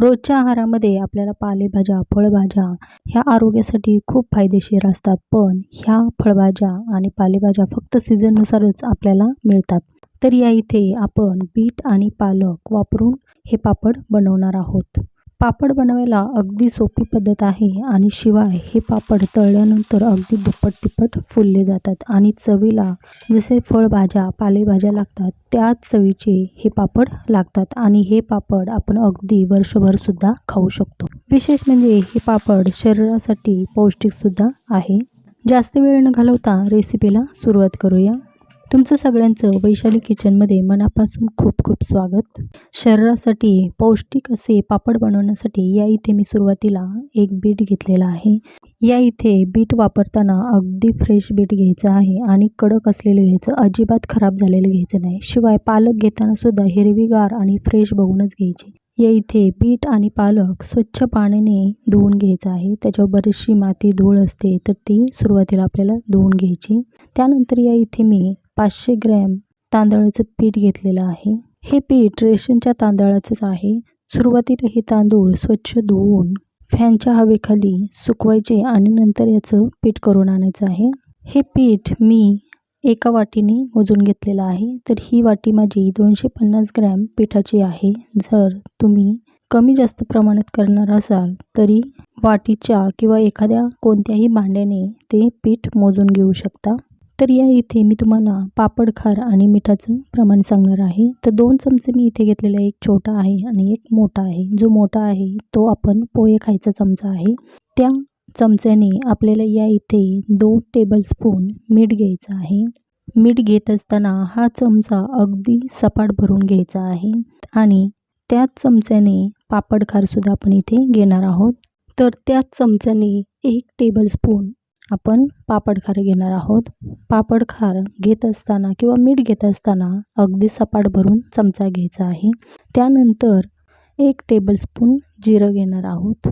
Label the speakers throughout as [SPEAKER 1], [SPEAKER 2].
[SPEAKER 1] रोजच्या आहारामध्ये आपल्याला पालेभाज्या फळभाज्या ह्या आरोग्यासाठी खूप फायदेशीर असतात. पण ह्या फळभाज्या आणि पालेभाज्या फक्त सीझननुसारच आपल्याला मिळतात. तर या इथे आपण बीट आणि पालक वापरून हे पापड बनवणार आहोत. पापड बनवायला अगदी सोपी पद्धत आहे आणि शिवाय हे पापड तळल्यानंतर अगदी दुप्पट तिप्पट फुलले जातात. आणि चवीला जसे फळभाज्या पालेभाज्या लागतात त्याच चवीचे हे पापड लागतात आणि हे पापड आपण अगदी वर्षभरसुद्धा खाऊ शकतो. विशेष म्हणजे हे पापड शरीरासाठी पौष्टिकसुद्धा आहे. जास्त वेळ न घालवता रेसिपीला सुरुवात करूया. तुमचं सगळ्यांचं वैशाली किचनमध्ये मनापासून खूप खूप स्वागत. शरीरासाठी पौष्टिक असे पापड बनवण्यासाठी या इथे मी सुरुवातीला एक बीट घेतलेला आहे. या इथे बीट वापरताना अगदी फ्रेश बीट घ्यायचं आहे आणि कडक असलेलं घ्यायचं अजिबात खराब झालेलं घ्यायचं नाही. शिवाय पालक घेताना सुद्धा हिरवीगार आणि फ्रेश बघूनच घ्यायची. या इथे बीट आणि पालक स्वच्छ पाण्याने धुवून घ्यायचं आहे. त्याच्यावर बरीचशी माती धूळ असते तर ती सुरुवातीला आपल्याला धुवून घ्यायची. त्यानंतर या इथे मी पाचशे ग्रॅम तांदळाचं पीठ घेतलेलं आहे. हे पीठ रेशनच्या तांदळाचंच आहे. सुरुवातीला हे तांदूळ स्वच्छ धुवून फॅनच्या हवेखाली सुकवायचे आणि नंतर याचं पीठ करून आणायचं आहे. हे पीठ मी एका वाटीने मोजून घेतलेलं आहे. तर ही वाटी माझी दोनशे पन्नास ग्रॅम पिठाची आहे. जर तुम्ही कमी जास्त प्रमाणात करणार असाल तरी वाटीच्या किंवा एखाद्या कोणत्याही भांड्याने ते पीठ मोजून घेऊ शकता. तर या इथे मी तुम्हाला पापड खार आणि मिठाचं प्रमाण सांगणार आहे. तर दोन चमचे मी इथे घेतलेला एक छोटा आहे आणि एक मोठा आहे. जो मोठा आहे तो आपण पोहे खायचा चमचा आहे. त्या चमच्याने आपल्याला या इथे दोन टेबलस्पून मीठ घ्यायचं आहे. मीठ घेत असताना हा चमचा अगदी सपाट भरून घ्यायचा आहे आणि त्याच चमच्याने पापड खारसुद्धा आपण इथे घेणार आहोत. तर त्याच चमच्याने एक टेबलस्पून आपण पापड खार घेणार आहोत. पापड खार घेत असताना किंवा मीठ घेत असताना अगदी सपाट भरून चमचा घ्यायचा आहे. त्यानंतर एक टेबलस्पून जिरं घेणार आहोत.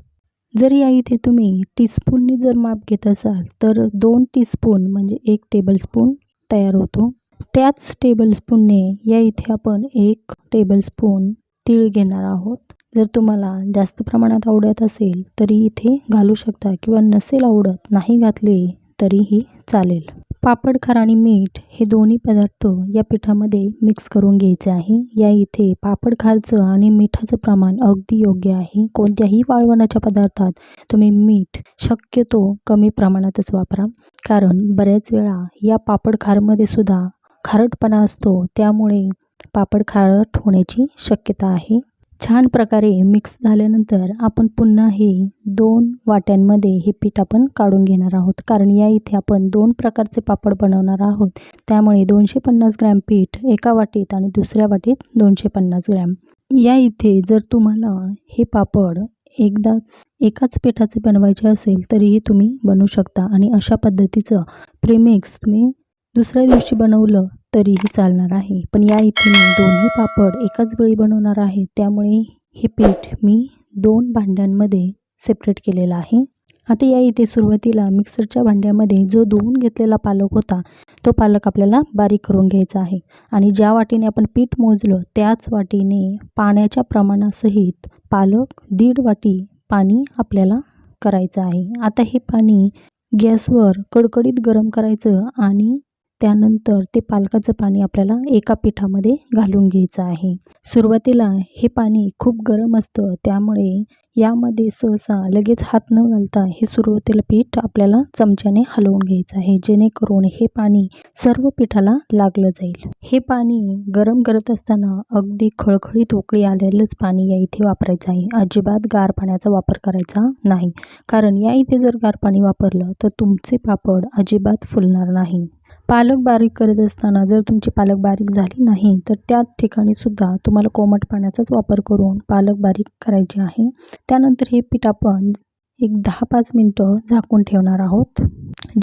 [SPEAKER 1] जर या इथे तुम्ही टीस्पूननी जर माप घेत असाल तर दोन टीस्पून म्हणजे एक टेबलस्पून तयार होतो. त्याच टेबलस्पूनने या इथे आपण एक टेबलस्पून तीळ घेणार आहोत. जर तुम्हाला जास्त प्रमाणात आवडत असेल तरी इथे घालू शकता किंवा नसेल आवडत नाही घातले तरीही चालेल. पापड खार आणि मीठ हे दोन्ही पदार्थ या पिठामध्ये मिक्स करून घ्यायचे आहे. या इथे पापड खारचं आणि मिठाचं प्रमाण अगदी योग्य आहे. कोणत्याही वाळवणाच्या पदार्थात तुम्ही मीठ शक्यतो कमी प्रमाणातच वापरा. कारण बऱ्याच वेळा या पापड खारमध्ये सुद्धा खारटपणा असतो. त्यामुळे पापड खारट होण्याची शक्यता आहे. छान प्रकारे मिक्स झाल्यानंतर आपण पुन्हा हे दोन वाट्यांमध्ये हे पीठ आपण काढून घेणार आहोत. कारण या इथे आपण दोन प्रकारचे पापड बनवणार आहोत. त्यामुळे दोनशे पन्नास ग्रॅम पीठ एका वाटीत आणि दुसऱ्या वाटीत दोनशे पन्नास ग्रॅम. या इथे जर तुम्हाला हे पापड एकदाच एकाच पिठाचे बनवायचे असेल तरीही तुम्ही बनवू शकता. आणि अशा पद्धतीचं प्रेमिक्स तुम्ही दुसऱ्या दिवशी बनवलं तरीही चालणार आहे. पण या इथे मी दोन्ही पापड एकाच वेळी बनवणार आहे. त्यामुळे हे पीठ मी दोन भांड्यांमध्ये सेपरेट केलेलं आहे. आता या इथे सुरुवातीला मिक्सरच्या भांड्यामध्ये जो धुवून घेतलेला पालक होता तो पालक आपल्याला बारीक करून घ्यायचा आहे. आणि ज्या वाटीने आपण पीठ मोजलं त्याच वाटीने पाण्याच्या प्रमाणासहित पालक दीड वाटी पाणी आपल्याला करायचं आहे. आता हे पाणी गॅसवर कडकडीत गरम करायचं आणि त्यानंतर ते पालकाचं पाणी आपल्याला एका पिठामध्ये घालून घ्यायचं आहे. सुरुवातीला हे पाणी खूप गरम असतं त्यामुळे यामध्ये सहसा लगेच हात न घालता हे सुरुवातीला पीठ आपल्याला चमच्याने हलवून घ्यायचं आहे जेणेकरून हे पाणी सर्व पिठाला लागलं जाईल. हे पाणी गरम करत असताना अगदी खळखळीत उकळी आलेलंच पाणी या इथे वापरायचं आहे. अजिबात गार पाण्याचा वापर करायचा नाही. कारण या इथे जर गार पाणी वापरलं तर तुमचे पापड अजिबात फुलणार नाही. पालक बारीक करत असताना जर तुमची पालक बारीक झाली नाही तर त्या ठिकाणी सुद्धा तुम्हाला कोमट पाण्याचाच वापर करून पालक बारीक करायचे आहे. त्यानंतर हे पीठ आपण एक दहा पाच मिनटं झाकून ठेवणार आहोत.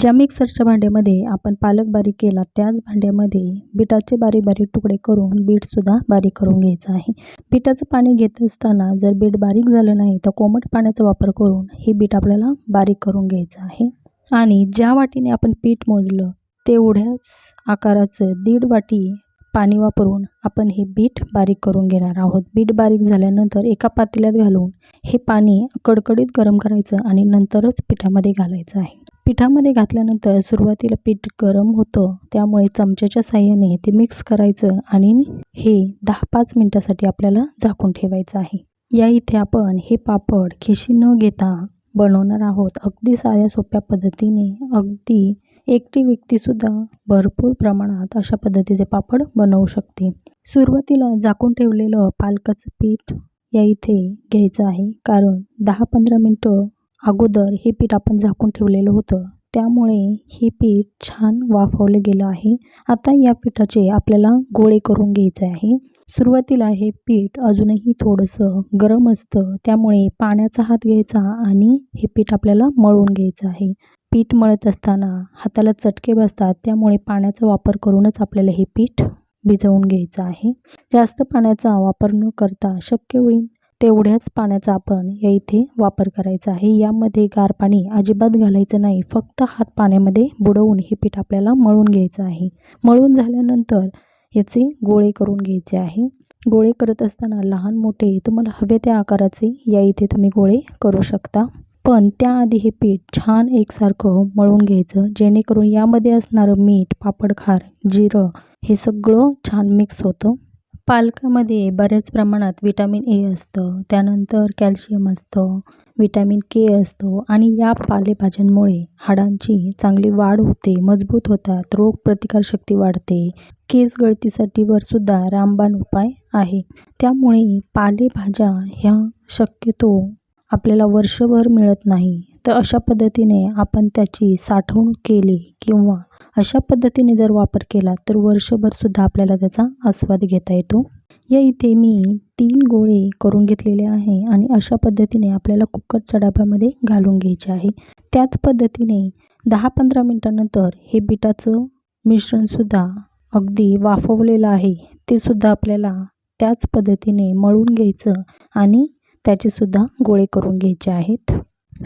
[SPEAKER 1] ज्या मिक्सरच्या भांड्यामध्ये आपण पालक बारीक केला त्याच भांड्यामध्ये बिटाचे बारीक बारीक तुकडे करून बीटसुद्धा बारीक करून घ्यायचं आहे. बिटाचं पाणी घेत असताना जर बीट बारीक झालं नाही तर कोमट पाण्याचा वापर करून हे बीट आपल्याला बारीक करून घ्यायचं आहे. आणि ज्या वाटीने आपण पीठ मोजलं तेवढ्याच आकाराचं दीड वाटी पाणी वापरून आपण हे बीट बारीक करून घेणार आहोत. बीट बारीक झाल्यानंतर एका पातेल्यात घालून हे पाणी कडकडीत गरम करायचं आणि नंतरच पिठामध्ये घालायचं आहे. पिठामध्ये घातल्यानंतर सुरुवातीला पीठ गरम होतं त्यामुळे चमच्याच्या साह्याने ते मिक्स करायचं आणि हे दहा पाच मिनटासाठी आपल्याला झाकून ठेवायचं आहे. या इथे आपण हे पापड खिशी न घेता बनवणार आहोत. अगदी साध्या सोप्या पद्धतीने अगदी एकटी व्यक्तीसुद्धा भरपूर प्रमाणात अशा पद्धतीचे पापड बनवू शकते. सुरुवातीला झाकून ठेवलेलं पालकाचं पीठ या इथे घ्यायचं आहे. कारण दहा पंधरा मिनटं अगोदर हे पीठ आपण झाकून ठेवलेलं होतं. त्यामुळे हे पीठ छान वाफवलं गेलं आहे. आता या पिठाचे आपल्याला गोळे करून घ्यायचे आहे. सुरुवातीला हे पीठ अजूनही थोडंसं गरम असतं. त्यामुळे पाण्याचा हात घ्यायचा आणि हे पीठ आपल्याला मळून घ्यायचं आहे. पीठ मळत असताना हाताला चटके बसतात त्यामुळे पाण्याचा वापर करूनच आपल्याला हे पीठ भिजवून घ्यायचं आहे. जास्त पाण्याचा वापर न करता शक्य होईल तेवढ्याच पाण्याचा आपण या इथे वापर करायचा आहे. यामध्ये गार पाणी अजिबात घालायचं नाही फक्त हात पाण्यामध्ये बुडवून हे पीठ आपल्याला मळून घ्यायचं आहे. मळून झाल्यानंतर याचे गोळे करून घ्यायचे आहे. गोळे करत असताना लहान मोठे तुम्हाला हवे त्या आकाराचे या इथे तुम्ही गोळे करू शकता. पण त्याआधी हे पीठ छान एकसारखं मळून घ्यायचं जेणेकरून यामध्ये असणारं मीठ पापडखार जिरं हे सगळं छान मिक्स होतं. पालकामध्ये बऱ्याच प्रमाणात विटॅमिन ए असतं त्यानंतर कॅल्शियम असतं विटॅमिन के असतो आणि या पालेभाज्यांमुळे हाडांची चांगली वाढ होते मजबूत होतात रोगप्रतिकारशक्ती वाढते. केस गळतीसाठीवर सुद्धा रामबाण उपाय आहे. त्यामुळे पालेभाज्या ह्या शक्यतो आपल्याला वर्षभर मिळत नाही तर अशा पद्धतीने आपण त्याची साठवणूक केली किंवा अशा पद्धतीने जर वापर केला तर वर्षभरसुद्धा आपल्याला त्याचा आस्वाद घेता येतो. या इथे मी तीन गोळे करून घेतलेले आहे आणि अशा पद्धतीने आपल्याला कुकरच्या डब्यामध्ये घालून घ्यायचे आहे. त्याच पद्धतीने दहा पंधरा मिनटानंतर हे बिटाचं मिश्रणसुद्धा अगदी वाफवलेलं आहे ते सुद्धा आपल्याला त्याच पद्धतीने मळून घ्यायचं आणि त्याचेसुद्धा गोळे करून घ्यायचे आहेत.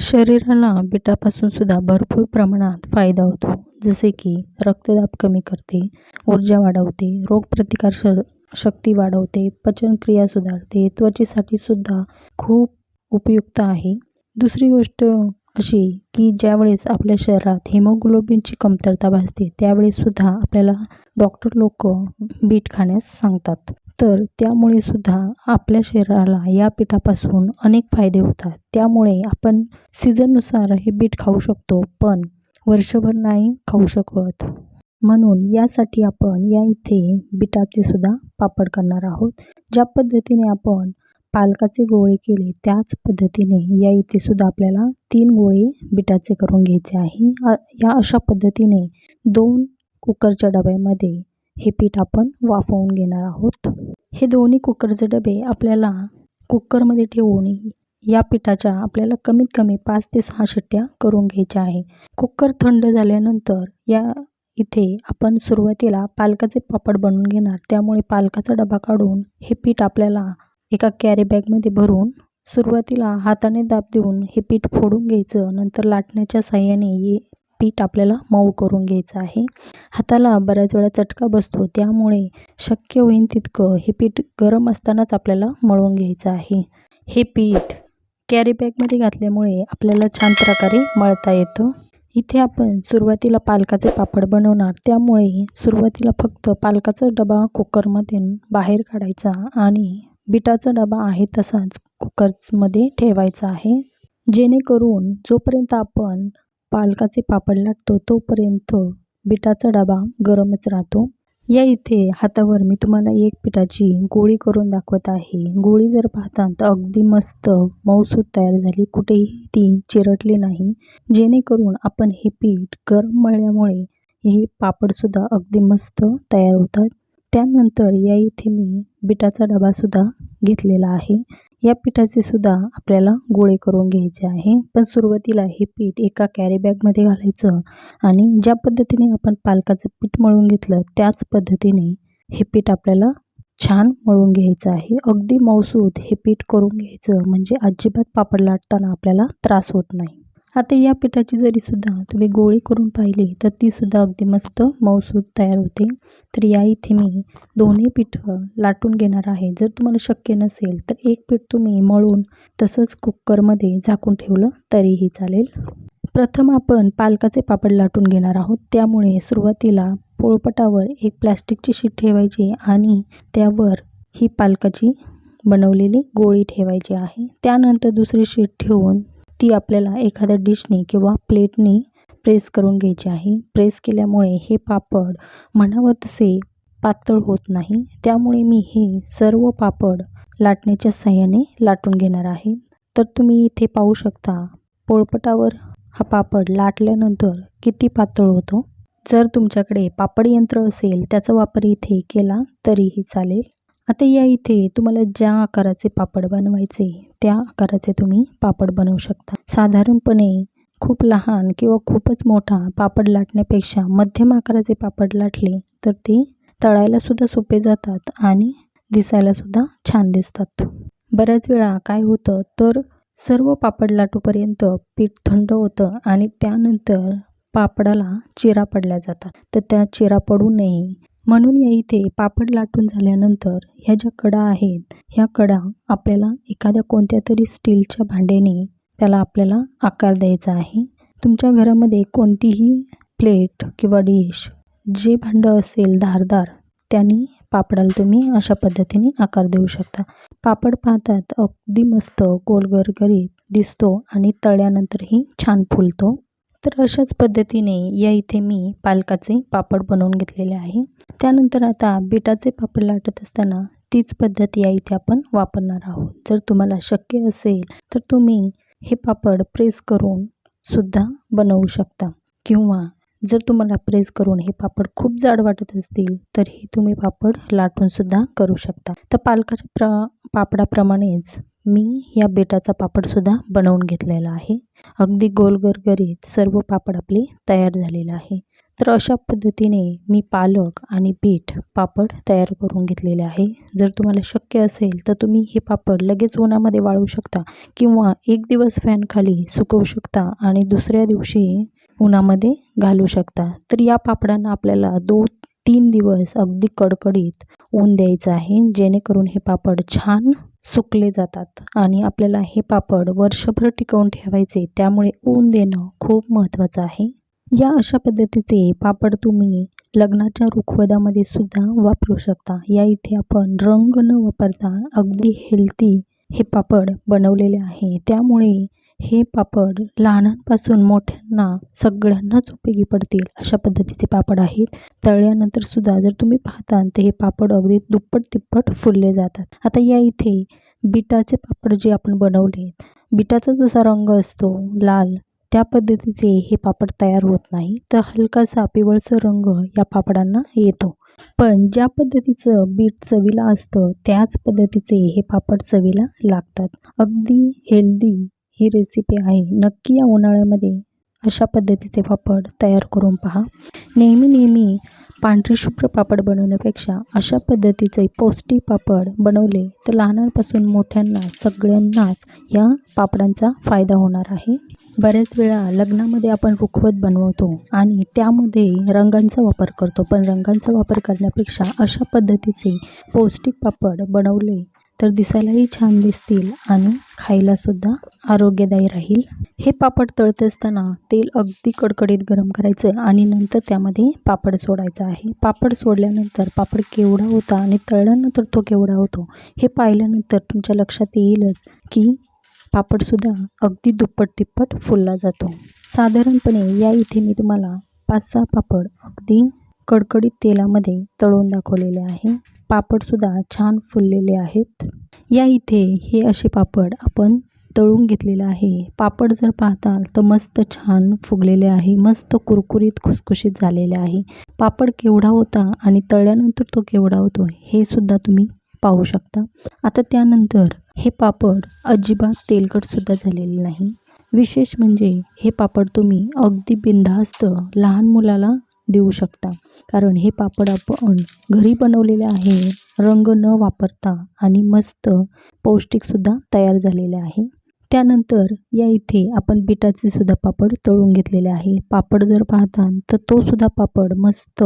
[SPEAKER 1] शरीराला बिटापासून सुद्धा भरपूर प्रमाणात फायदा होतो. जसे की रक्तदाब कमी करते ऊर्जा वाढवते रोगप्रतिकार श शक्ती वाढवते पचनक्रिया सुधारते त्वचेसाठी सुद्धा खूप उपयुक्त आहे. दुसरी गोष्ट अशी की ज्यावेळेस आपल्या शरीरात हिमोग्लोबिनची कमतरता भासते त्यावेळेससुद्धा आपल्याला डॉक्टर लोक बीट खाण्यास सांगतात. तर त्यामुळे सुद्धा आपल्या शरीराला या पिठापासून अनेक फायदे होतात. त्यामुळे आपण सीझननुसार हे बीट खाऊ शकतो पण वर्षभर नाही खाऊ शकत. म्हणून यासाठी आपण या इथे बिटाचे सुद्धा पापड करणार आहोत. ज्या पद्धतीने आपण पालकाचे गोळे केले त्याच पद्धतीने या इथे सुद्धा आपल्याला तीन गोळे बिटाचे करून घ्यायचे आहे. या अशा पद्धतीने दोन कुकरच्या डब्यामध्ये हे पीठ आपण वाफवून घेणार आहोत. हे दोन्ही कुकरचे डबे आपल्याला कुकरमध्ये ठेवून या पिठाच्या आपल्याला कमीत कमी पाच ते सहा शिट्ट्या करून घ्यायच्या आहे. कुकर थंड झाल्यानंतर या इथे आपण सुरुवातीला पालकाचे पापड बनवून घेणार. त्यामुळे पालकाचा डबा काढून हे पीठ आपल्याला एका कॅरी बॅगमध्ये भरून सुरुवातीला हाताने दाब देऊन हे पीठ फोडून घ्यायचं. नंतर लाटण्याच्या साह्याने पीठ आपल्याला मऊ करून घ्यायचं आहे. हाताला बऱ्याच वेळा चटका बसतो. त्यामुळे शक्य होईल तितकं हे पीठ गरम असतानाच आपल्याला मळून घ्यायचं आहे. हे पीठ कॅरी बॅगमध्ये घातल्यामुळे आपल्याला छान प्रकारे मळता येतं. इथे आपण सुरुवातीला पालकाचे पापड बनवणार. त्यामुळे सुरुवातीला फक्त पालकाचा डबा कुकरमध्ये बाहेर काढायचा आणि बिटाचा डबा आहे तसाच कुकरमध्ये ठेवायचा आहे. जेणेकरून जोपर्यंत आपण पालकाचे पापड लाटतो तोपर्यंत बिटाचा डबा गरमच राहतो. या इथे हातावर मी तुम्हाला एक पिठाची गोळी करून दाखवत आहे. गोळी जर पाहता तर अगदी मस्त मऊसूत तयार झाली. कुठेही ती चिरटली नाही. जेणेकरून आपण हे पीठ गरम मळल्यामुळे हे पापडसुद्धा अगदी मस्त तयार होतात. त्यानंतर या इथे मी बिटाचा डबासुद्धा घेतलेला आहे. या पिठाचे सुद्धा आपल्याला गोळे करून घ्यायचे आहे. पण सुरुवातीला हे पीठ एका कॅरी बॅगमध्ये घालायचं आणि ज्या पद्धतीने आपण पालकाचं पीठ मळून घेतलं त्याच पद्धतीने हे पीठ आपल्याला छान मळून घ्यायचं आहे. अगदी मौसूद हे पीठ करून घ्यायचं म्हणजे अजिबात पापड लाटताना आपल्याला त्रास होत नाही. आता या पिठाची जरीसुद्धा तुम्ही गोळी करून पाहिली तर तीसुद्धा अगदी मस्त मऊसूद तयार होते. तर या इथे मी दोन्ही पिठं लाटून घेणार आहे. जर तुम्हाला शक्य नसेल तर एक पीठ तुम्ही मळून तसंच कुकरमध्ये झाकून ठेवलं तरीही चालेल. प्रथम आपण पालकाचे पापड लाटून घेणार आहोत. त्यामुळे सुरुवातीला पोळपटावर एक प्लॅस्टिकची शीट ठेवायची आणि त्यावर ही पालकाची बनवलेली गोळी ठेवायची आहे. त्यानंतर दुसरी शीट ठेवून ती आपल्याला एखाद्या डिशने किंवा प्लेटने प्रेस करून घ्यायची आहे. प्रेस केल्यामुळे हे पापड म्हणावं तसे पातळ होत नाही. त्यामुळे मी हे सर्व पापड लाटण्याच्या साह्याने लाटून घेणार आहे. तर तुम्ही इथे पाहू शकता पोळपटावर हा पापड लाटल्यानंतर किती पातळ होतो. जर तुमच्याकडे पापड यंत्र असेल त्याचा वापर इथे केला तरीही चालेल. आता या इथे तुम्हाला ज्या आकाराचे पापड बनवायचे त्या आकाराचे तुम्ही पापड बनवू शकता. साधारणपणे खूप लहान किंवा खूपच मोठा पापड लाटण्यापेक्षा मध्यम आकाराचे पापड लाटले तर ते तळायला सुद्धा सोपे जातात आणि दिसायला सुद्धा छान दिसतात. बऱ्याच वेळा काय होतं तर सर्व पापड लाटूपर्यंत पीठ थंड होतं आणि त्यानंतर पापडाला चिरा पडल्या जातात. तर त्या चिरा पडू नये. म्हणून या इथे पापड लाटून झाल्यानंतर ह्या ज्या कडा आहेत ह्या कडा आपल्याला एखाद्या कोणत्या तरी स्टीलच्या भांड्याने त्याला आपल्याला आकार द्यायचा आहे. तुमच्या घरामध्ये कोणतीही प्लेट किंवा डिश जे भांडं असेल धारदार त्यांनी पापडाला तुम्ही अशा पद्धतीने आकार देऊ शकता. पापड पाहतात अगदी मस्त गोलगरगरीत दिसतो आणि तळल्यानंतरही छान फुलतो. तर अशाच पद्धतीने या इथे मी पालकाचे पापड बनवून घेतलेले आहे. त्यानंतर आता बिटाचे पापड लाटत असताना तीच पद्धत या इथे आपण वापरणार आहोत. जर तुम्हाला शक्य असेल तर तुम्ही हे पापड प्रेस करून सुद्धा बनवू शकता. किंवा जर तुम्हाला प्रेस करून हे पापड खूप जाड वाटत असतील तर हे तुम्ही पापड लाटून सुद्धा करू शकता. तर पालकाच्या प्र पापडाप्रमाणेच मी या बेटाचा पापडसुद्धा बनवून घेतलेला आहे. अगदी गोलगरगरीत सर्व पापड आपले तयार झालेलं आहे. तर अशा पद्धतीने मी पालक आणि पीठ पापड तयार करून घेतलेले आहे. जर तुम्हाला शक्य असेल तर तुम्ही हे पापड लगेच उन्हामध्ये वाळवू शकता किंवा एक दिवस फॅनखाली सुकवू शकता आणि दुसऱ्या दिवशी उन्हामध्ये घालू शकता. तर या पापडांना आपल्याला दोन तीन दिवस अगदी कडकडीत ऊन द्यायचं आहे. जेणेकरून हे पापड छान सुकले जातात आणि आपल्याला हे पापड वर्षभर टिकवून ठेवायचे त्यामुळे ऊन देणं खूप महत्त्वाचं आहे. या अशा पद्धतीचे पापड तुम्ही लग्नाच्या रुखवदामध्ये सुद्धा वापरू शकता. या इथे आपण रंग न वापरता अगदी हेल्दी हे पापड बनवलेले आहे. त्यामुळे हे पापड लहानांपासून मोठ्यांना सगळ्यांनाच उपयोगी पडतील अशा पद्धतीचे पापड आहेत. तळल्यानंतर सुद्धा जर तुम्ही पाहता तर हे पापड अगदी दुप्पट तिप्पट फुलले जातात. आता या इथे बिटाचे पापड जे आपण बनवले बिटाचा जसा रंग असतो लाल त्या पद्धतीचे हे पापड तयार होत नाही. तर हलकासा पिवळचा रंग या पापडांना येतो. पण ज्या पद्धतीचं बीट चवीला असतं त्याच पद्धतीचे हे पापड चवीला लागतात. अगदी हेल्दी ही रेसिपी आहे. नक्की या उन्हाळ्यामध्ये अशा पद्धतीचे पापड तयार करून पहा. नेहमी नेहमी पांढरे शुभ्र पापड बनवण्यापेक्षा अशा पद्धतीचे पौष्टिक पापड बनवले तर लहानांपासून मोठ्यांना सगळ्यांनाच या पापडांचा फायदा होणार आहे. बऱ्याच वेळा लग्नामध्ये आपण रुखवत बनवतो आणि त्यामध्ये रंगांचा वापर करतो. पण रंगांचा वापर करण्यापेक्षा अशा पद्धतीचे पौष्टिक पापड बनवले तर दिसायलाही छान दिसतील आणि खायलासुद्धा आरोग्यदायी राहील. हे पापड तळत असताना तेल अगदी कडकडीत गरम करायचं आणि नंतर त्यामध्ये पापड सोडायचा आहे. पापड सोडल्यानंतर पापड केवढा होता आणि तळल्यानंतर तो केवढा होतो हे पाहिल्यानंतर तुमच्या लक्षात येईलच की पापडसुद्धा अगदी दुप्पट तिप्पट फुलला जातो. साधारणपणे या इथे मी तुम्हाला पाच सहा पापड अगदी कडकडीत तेलामध्ये तळून दाखवलेले आहे. पापडसुद्धा छान फुललेले आहेत. या इथे हे असे पापड आपण तळून घेतलेलं आहे. पापड जर पाहताल तर मस्त छान फुगलेले आहे. मस्त कुरकुरीत खुसखुशीत झालेले आहे. पापड केवढा होता आणि तळल्यानंतर तो केवढा होतो हे सुद्धा तुम्ही पाहू शकता. आता त्यानंतर हे पापड अजिबात तेलकटसुद्धा झालेले नाही. विशेष म्हणजे हे पापड तुम्ही अगदी बिनधास्त लहान मुलाला देऊ शकता. कारण हे पापड आपण घरी बनवलेले आहे रंग न वापरता आणि मस्त पौष्टिकसुद्धा तयार झालेले आहे. त्यानंतर या इथे आपण बिटाचे सुद्धा पापड तळून घेतलेले आहे. पापड जर पाहताल तर तो सुद्धा पापड मस्त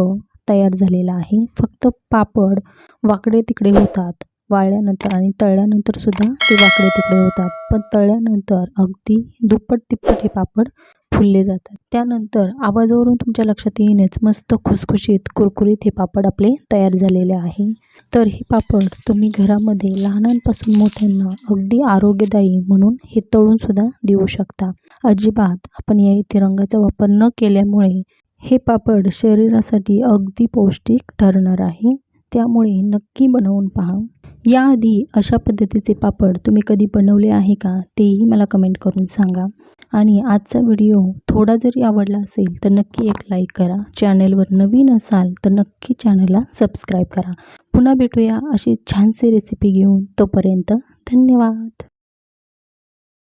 [SPEAKER 1] तयार झालेला आहे. फक्त पापड वाकडे तिकडे होतात वाळल्यानंतर आणि तळल्यानंतर सुद्धा ते वाकडे तिकडे होतात. पण तळल्यानंतर अगदी दुप्पट तिप्पट हे पापड फुलले जातात. त्यानंतर आवाजावरून तुमच्या लक्षात येईनच. मस्त खुसखुशीत कुरकुरीत हे पापड आपले तयार झालेले आहे. तर हे पापड तुम्ही घरामध्ये लहानांपासून मोठ्यांना अगदी आरोग्यदायी म्हणून हे तळूनसुद्धा देऊ शकता. अजिबात आपण या इथे रंगाचा वापर न केल्यामुळे हे पापड शरीरासाठी अगदी पौष्टिक ठरणार आहे. त्यामुळे नक्की बनवून पहा. याआधी अशा पद्धतीचे पापड तुम्ही कधी बनवले आहे का तेही मला कमेंट करून सांगा. आणि आजचा व्हिडिओ थोडा जरी आवडला असेल तर नक्की एक लाईक करा. चॅनेलवर नवीन असाल तर नक्की चॅनलला सबस्क्राईब करा. पुन्हा भेटूया अशी छानशी रेसिपी घेऊन. तोपर्यंत धन्यवाद.